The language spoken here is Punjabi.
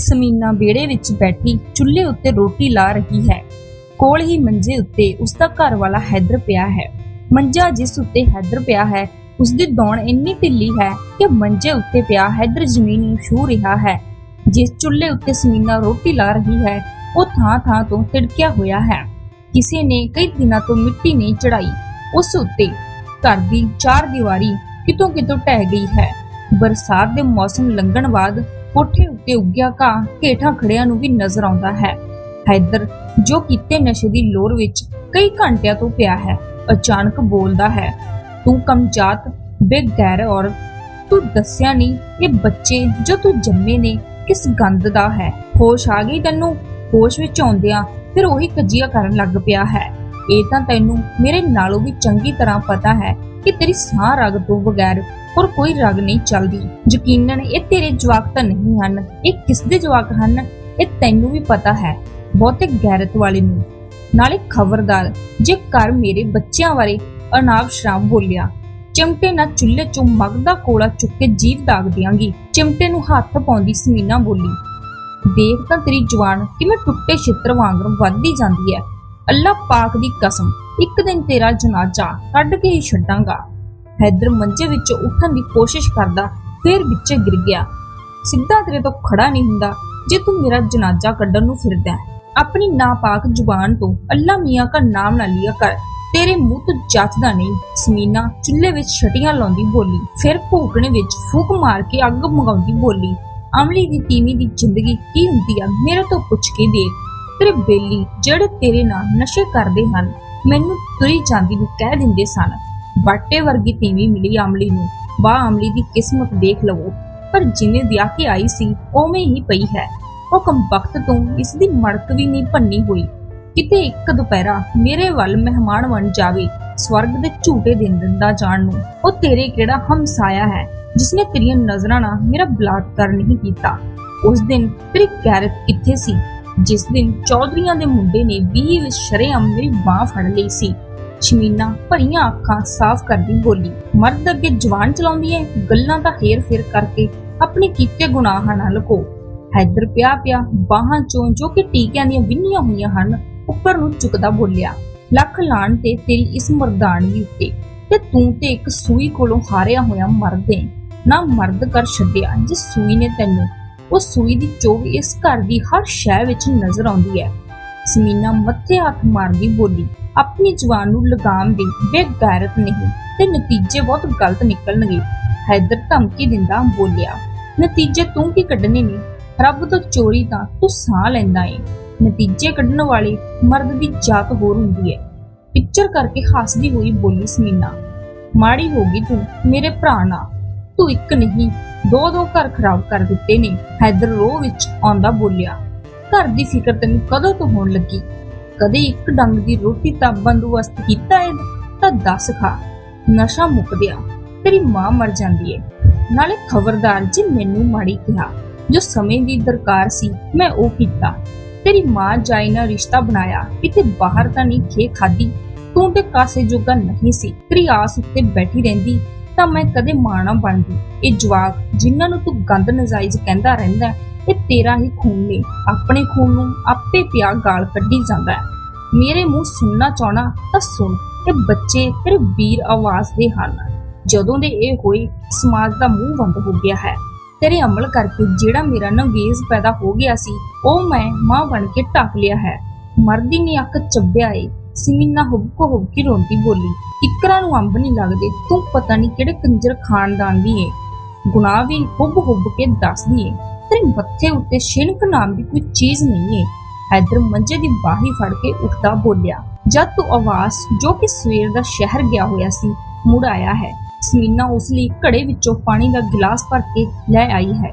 ਸਮੀਨਾ ਵਿਹੜੇ ਵਿੱਚ ਬੈਠੀ ਚੁੱਲ੍ਹੇ ਉੱਤੇ ਰੋਟੀ ਲਾ ਰਹੀ ਹੈ। ਕੋਲ ਹੀ ਮੰਜੇ ਉੱਤੇ ਉਸ ਦਾ ਘਰ ਵਾਲਾ ਹੈਦਰ ਪਿਆ ਹੈ। ਮੰਜਾ ਜਿਸ ਉੱਤੇ ਹੈਦਰ ਪਿਆ ਹੈ ਉਸ ਦੀ ਦੌਣ ਇੰਨੀ ਢਿੱਲੀ ਹੈ ਕਿ ਮੰਜੇ ਉੱਤੇ ਪਿਆ ਹੈਦਰ ਜ਼ਮੀਨ ਨੂੰ ਛੂ ਰਿਹਾ ਹੈ। ਜਿਸ ਚੁੱਲ੍ਹੇ ਉੱਤੇ ਸਮੀਨਾ ਰੋਟੀ ਲਾ ਰਹੀ ਹੈ, ਉਹ ਥਾਂ-ਥਾਂ ਤੋਂ ਤਿੜਕਿਆ ਹੋਇਆ ਹੈ। ਕਿਸੇ ਨੇ ਕਈ ਦਿਨਾਂ ਤੋਂ ਮਿੱਟੀ ਨਹੀਂ ਚੜਾਈ ਉਸ ਉੱਤੇ ਘਰ ਦੀ ਚਾਰ ਦੀਵਾਰੀ ਕਿਤੋਂ ਕਿਤੋਂ ਢਹਿ ਗਈ ਹੈ। ਬਰਸਾਤ ਦੇ ਮੌਸਮ ਲੰਘਣ ਬਾਅਦ ਕੋਠੇ ਉੱਤੇ ਉੱਗਿਆ ਘਾਹ ਹੇਠਾਂ ਖੜਿਆਂ ਨੂੰ ਵੀ ਨਜ਼ਰ ਆਉਂਦਾ ਹੈ। ਹੈਦਰ, ਜੋ ਕੀਤੇ ਨਸ਼ੇ ਦੀ ਲੋਰ ਵਿੱਚ ਕਈ ਘੰਟਿਆਂ ਤੋਂ ਪਿਆ ਹੈ, ਅਚਾਨਕ ਬੋਲਦਾ ਹੈ, ਤੂੰ ਕਮਜਾਤ ਬੇਗੈਰ ਔਰਤ ਤੂੰ ਦੱਸਿਆ ਨਹੀਂ ਇਹ ਬੱਚੇ ਜੋ ਤੂੰ ਜੰਮੇ ਨੇ ਕਿਸ ਗੰਦ ਦਾ ਹੈ। ਹੋਸ਼ ਆ ਗਈ ਤੈਨੂੰ? ਹੋਸ਼ ਵਿੱਚ ਆਉਂਦਿਆਂ ਫਿਰ ਉਹੀ ਕੱਜੀਆ ਕਰਨ ਲੱਗ ਪਿਆ ਹੈ। ਇਹ ਤਾਂ ਤੈਨੂੰ ਮੇਰੇ ਨਾਲੋਂ ਵੀ ਚੰਗੀ ਤਰ੍ਹਾਂ ਪਤਾ ਹੈ ਕਿ ਤੇਰੀ ਸਾਹ ਰਗ ਤੋਂ ਬਗੈਰ ਹੋਰ ਕੋਈ ਰਗ ਨਹੀਂ ਚੱਲਦੀ। ਯਕੀਨਨ ਇਹ ਤੇਰੇ ਜਵਾਕ ਤਾਂ ਨਹੀਂ ਹਨ, ਇਹ ਕਿਸ ਦੇ ਜਵਾਕ ਹਨ, ਇਹ ਤੈਨੂੰ ਵੀ ਪਤਾ ਹੈ, ਬਹੁਤੇ ਗੈਰਤ ਵਾਲੇ ਨੂੰ। ਨਾਲੇ ਖਬਰਦਾਰ, ਜੇ ਘਰ ਮੇਰੇ ਬੱਚਿਆਂ ਬਾਰੇ ਅਨਾਵ ਸ਼ਰਾਬ ਬੋਲਿਆ, ਚਿਮਟੇ ਨਾਲ ਚੁੱਲ੍ਹੇ ਚੋਂ ਮਗਦਾ ਕੋਲਾ ਚੁੱਕ ਕੇ ਜੀਵ ਦਾਗ ਦਿਆਂਗੀ, ਚਿਮਟੇ ਨੂੰ ਹੱਥ ਪਾਉਂਦੀ ਸਮੀਨਾ ਬੋਲੀ, ਦੇਖ ਤਾਂ ਤੇਰੀ ਜਵਾਨ ਕਿਵੇਂ ਟੁੱਟੇ ਛਿੱਤਰ ਵਾਂਗਰ ਵੱਧਦੀ ਜਾਂਦੀ ਹੈ, ਅੱਲਾ ਪਾਕ ਦੀ ਕਸਮ ਇੱਕ ਦਿਨ ਤੇਰਾ ਜਨਾਜ਼ਾ ਕੱਢ ਕੇ ਹੀ ਛੱਡਾਂਗਾ। ਹੈਦਰ ਮੰਜੇ ਵਿੱਚੋਂ ਉੱਠਣ ਦੀ ਕੋਸ਼ਿਸ਼ ਕਰਦਾ, ਫੇਰ ਵਿੱਚੇ ਗਿਰ ਗਿਆ। ਸਿੱਧਾ ਤੇਰੇ ਤੋਂ ਖੜਾ ਨਹੀਂ ਹੁੰਦਾ, ਜੇ ਤੂੰ ਮੇਰਾ ਜਨਾਜ਼ਾ ਕੱਢਣ ਨੂੰ ਫਿਰਦਾ ਹੈ। ਆਪਣੀ ਨਾਪਾਕ ਜ਼ੁਬਾਨ ਤੋਂ ਅੱਲਾ ਮੀਆਂ ਦਾ ਨਾਮ ਨਾ ਲਿਆ ਕਰ। ਤੇਰੇ ਮੂੰਹ ਤੋਂ ਜੱਚਦਾ ਨਹੀਂ ਸਮੀਨਾ ਚੁੱਲ੍ਹੇ ਵਿੱਚ ਛਟੀਆਂ ਲਾਉਂਦੀ ਬੋਲੀ, ਫਿਰ ਭੂਕਣੇ ਵਿੱਚ ਫੂਕ ਮਾਰ ਕੇ ਅੱਗ ਮਗਾਉਂਦੀ ਬੋਲੀ ਅਮਲੀ ਦੀ ਤੀਵੀਂ ਦੀ ਜ਼ਿੰਦਗੀ ਕੀ ਹੁੰਦੀ ਆ, ਮੇਰੇ ਤੋਂ ਪੁੱਛ ਕੇ ਦੇਖ। ਤੇਰੇ ਬੇਲੀ ਜਿਹੜੇ ਤੇਰੇ ਨਾਲ ਨਸ਼ੇ ਕਰਦੇ ਹਨ ਮੈਨੂੰ ਤੁਰੀ ਜਾਂਦੀ ਨੂੰ ਕਹਿ ਦਿੰਦੇ ਸਨ, ਬਾਟੇ ਵਰਗੀ ਤੀਵੀਂ ਮਿਲੀ ਅਮਲੀ ਨੂੰ, ਵਾਹ ਅਮਲੀ ਦੀ ਕਿਸਮਤ ਦੇਖ ਲਵੋ। ਪਰ ਜਿਵੇਂ ਵਿਆਹ ਕੇ ਆਈ ਸੀ, ਉਵੇਂ ਹੀ ਪਈ ਹੈ। ਉਹ ਕੰਬਖਤ ਤੋਂ ਇਸ ਦੀ ਮੜਕ ਵੀ ਨਹੀਂ ਭੰਨੀ ਹੋਈ। ਕਿਤੇ ਇੱਕ ਦੁਪਹਿਰਾ ਮੇਰੇ ਵੱਲ ਮਹਿਮਾਨ ਬਣ ਜਾਵੇ, ਸਵਰਗ ਦੇ ਝੂਟੇ ਦਿਨ ਦਿੰਦਾ ਜਾਣ ਨੂੰ, ਉਹ ਤੇਰੇ ਕਿਹੜਾ ਹਮਸਾਇਆ ਹੈ ਜਿਸਨੇ ਤੇਰੀਆਂ ਨਜ਼ਰਾਂ ਨਾਲ ਮੇਰਾ ਬਲਾਤਕਾਰ ਨਹੀਂ ਕੀਤਾ। ਉਸ ਦਿਨ ਤੇਰੀ ਗੈਰਤ ਕਿੱਥੇ ਸੀ? ਜਿਸ ਦਿਨ ਚੌਧਰੀਆਂ ਦੇ ਮੁੰਡੇ ਨੇ ਵੀਹ ਵਿੱਚ ਸ਼ਰੇਆਮ ਮੇਰੀ ਬਾਹ ਫੜ ਲਈ ਸੀ। ਸ਼ਮੀਨਾ ਭਰੀਆਂ ਅੱਖਾਂ ਸਾਫ਼ ਕਰਦੀ ਬੋਲੀ, ਮਰਦ ਅੱਗੇ ਜਵਾਨ ਚਲਾਉਂਦੀ ਏ ਗੱਲਾਂ ਦਾ ਹੇਰ ਫੇਰ ਕਰਕੇ ਆਪਣੇ ਕੀਤੇ ਗੁਨਾਹਾਂ ਨਾਲ ਲੁਕੋ। ਹੈਦਰ ਪਿਆ ਪਿਆ ਬਾਹਾਂ ਚੋਂ ਜੋ ਕਿ ਟੀਕਿਆਂ ਦੀਆਂ ਵਿੰਨੀਆਂ ਹੋਈਆਂ ਹਨ, ਉੱਪਰ ਨੂੰ ਚੁੱਕਦਾ ਬੋਲਿਆ, ਲੱਖ ਲਾਣ ਤੇ ਤੇਰੀ ਇਸ ਮਰਦਾਨਗੀ ਉੱਤੇ, ਤੇ ਤੂੰ ਤੇ ਇੱਕ ਸੂਈ ਕੋਲੋਂ ਹਾਰਿਆ ਹੋਇਆ ਮਰਦ ਏ। ਨਾ ਮਰਦ ਕਰ ਛੱਡਿਆ, ਜਿਸ ਸੂਈ ਨੇ ਤੈਨੂੰ ਉਹ ਸੂਈ ਦੀ ਚੋਗ ਇਸ ਘਰ ਦੀ ਹਰ ਸ਼ੈ ਵਿੱਚ ਨਜ਼ਰ ਆਉਂਦੀ ਹੈ। ਸਮੀਨਾ ਮੱਥੇ ਹੱਥ ਮਾਰਦੀ ਬੋਲੀ, ਆਪਣੀ ਜਵਾਨ ਨੂੰ ਲਗਾਮ ਦੇ ਬੇਗੈਰਤ ਨਹੀਂ ਤੇ ਨਤੀਜੇ ਬਹੁਤ ਗਲਤ ਨਿਕਲਣਗੇ। ਹੈਦਰ ਧਮਕੀ ਦਿੰਦਾ ਬੋਲਿਆ, ਨਤੀਜੇ ਤੂੰ ਕੀ ਕੱਢਣੇ ਨੇ? ਰੱਬ ਤੋਂ ਚੋਰੀ ਤਾਂ ਤੂੰ ਸਾਹ ਲੈਂਦਾ ਏ। ਨਤੀਜੇ ਕੱਢਣ ਵਾਲੇ ਮਰਦ ਦੀ ਜਾਤ ਹੋਰ ਹੁੰਦੀ ਹੈ। ਪਿਕਚਰ ਕਰਕੇ ਹੱਸਦੀ ਹੋਈ ਬੋਲੀ ਸਮੀਨਾ ਮਾੜੀ ਹੋ ਗਈ ਤੂੰ, ਮੇਰੇ ਭਰਾ ਨਾਲ ਤੂੰ ਇੱਕ ਨਹੀਂ ਦੋ ਦੋ ਘਰ ਖਰਾਬ ਕਰ ਦਿੱਤੇ ਨੇ। ਹੈਦਰ ਰੋ ਵਿੱਚ ਆਉਂਦਾ ਬੋਲਿਆ, ਘਰ ਦੀ ਫਿਕਰ ਤੈਨੂੰ ਕਦੋਂ ਤੋਂ ਹੋਣ ਲੱਗੀ? ਕਦੇ ਇੱਕ ਡੰਗ ਦੀ ਰੋਟੀ ਦਾ ਬੰਦੋਬਸਤ ਕੀਤਾ ਏ? ਤਾਂ ਦੱਸ ਖਾ। ਨਸ਼ਾ ਮੁੱਕ ਗਿਆ ਤੇਰੀ ਮਾਂ ਮਰ ਜਾਂਦੀ ਏ। ਨਾਲੇ ਖਬਰਦਾਰ ਜੀ ਮੈਨੂੰ ਮਾੜੀ ਕਿਹਾ, ਜੋ ਸਮੇਂ ਦੀ ਦਰਕਾਰ ਸੀ, ਮੈਂ ਉਹ ਕੀਤਾ। ਤੇਰੀ ਮਾਂ ਜਾਈ ਨਾਲ ਰਿਸ਼ਤਾ ਬਣਾਇਆ, ਕਿਤੇ ਬਾਹਰ ਤਾਂ ਨਹੀਂ ਖੇ ਖਾਦੀ ਤੂੰ ਤੇ ਕਾਸੇ ਜੋਗਾ ਨਹੀਂ ਸੀ। ਤੇਰੀ ਆਸ ਉੱਤੇ ਬੈਠੀ ਰਹਿੰਦੀ। ਤਾਂ ਮੈਂ ਕਦੇ ਮਾਂ ਨਾ ਬਣਦੀ ਇਹ ਜਵਾਕ ਜਿਨ੍ਹਾਂ ਨੂੰ ਤੂੰ ਗੰਦ ਨਜਾਇਜ਼ ਕਹਿੰਦਾ ਰਹਿੰਦਾ ਇਹ ਤੇਰਾ ਹੀ ਖੂਨ ਨੇ। ਆਪਣੇ ਖੂਨ ਨੂੰ ਆਪੇ ਪਿਆ ਗਾਲ ਕੱਢੀ ਜਾਂਦਾ ਹੈ। ਮੇਰੇ ਮੂੰਹ ਸੁਣਨਾ ਚਾਹਣਾ ਤਾਂ ਸੁਣ, ਇਹ ਬੱਚੇ ਤੇਰੇ ਵੀਰ ਆਵਾਜ਼ ਦੇ ਹਨ। ਜਦੋਂ ਦੇ ਇਹ ਹੋਏ, ਸਮਾਜ ਦਾ ਮੂੰਹ ਬੰਦ ਹੋ ਗਿਆ ਹੈ। ਤੇਰੇ ਅਮਲ ਕਰਕੇ ਜਿਹੜਾ ਮੇਰਾ ਨੰਗੇਜ਼ ਪੈਦਾ ਹੋ ਗਿਆ ਸੀ, ਉਹ ਮੈਂ ਮਾਂ ਬਣ ਕੇ ਢੱਕ ਲਿਆ ਹੈ। ਮਰਦੀ ਨੇ ਅੱਖ ਚੱਬਿਆ ਏ। ਸਮੀਨਾ ਹੁਬਕੋ ਹੁਬਕੀ ਰੋਂਦੀ ਬੋਲੀ ਇਕਰਾਂ ਨੂੰ ਅੰਬ ਨਹੀਂ ਲੱਗਦੇ, ਤੂੰ ਪਤਾ ਨਹੀਂ ਕਿਹੜੇ ਕੰਜਰ ਖਾਨਦਾਨ ਦੀ ਏ। ਗੁਨਾਹ ਵੀ ਹੁਬ ਹੁਬ ਕੇ ਦੱਸਦੀ ਏ। ਤੇਰੇ ਮੱਥੇ ਉੱਤੇ ਸ਼ਿਨਕ ਨਾਮ ਦੀ ਕੋਈ ਚੀਜ਼ ਨਹੀਂ ਏ। ਹੈਦਰ ਮੰਜੇ ਦੀ ਬਾਹੀ ਫੜ ਕੇ ਉੱਠਦਾ ਬੋਲਿਆ ਜਦ ਤੂੰ ਆਵਾਜ਼, ਜੋ ਕਿ ਸਵੇਰ ਦਾ ਸ਼ਹਿਰ ਗਿਆ ਹੋਇਆ ਸੀ, ਮੁੜ ਆਇਆ ਹੈ। ਸਮੀਨਾ ਉਸ ਲਈ ਘੜੇ ਵਿੱਚੋਂ ਪਾਣੀ ਦਾ ਗਿਲਾਸ ਭਰ ਕੇ ਲੈ ਆਈ ਹੈ।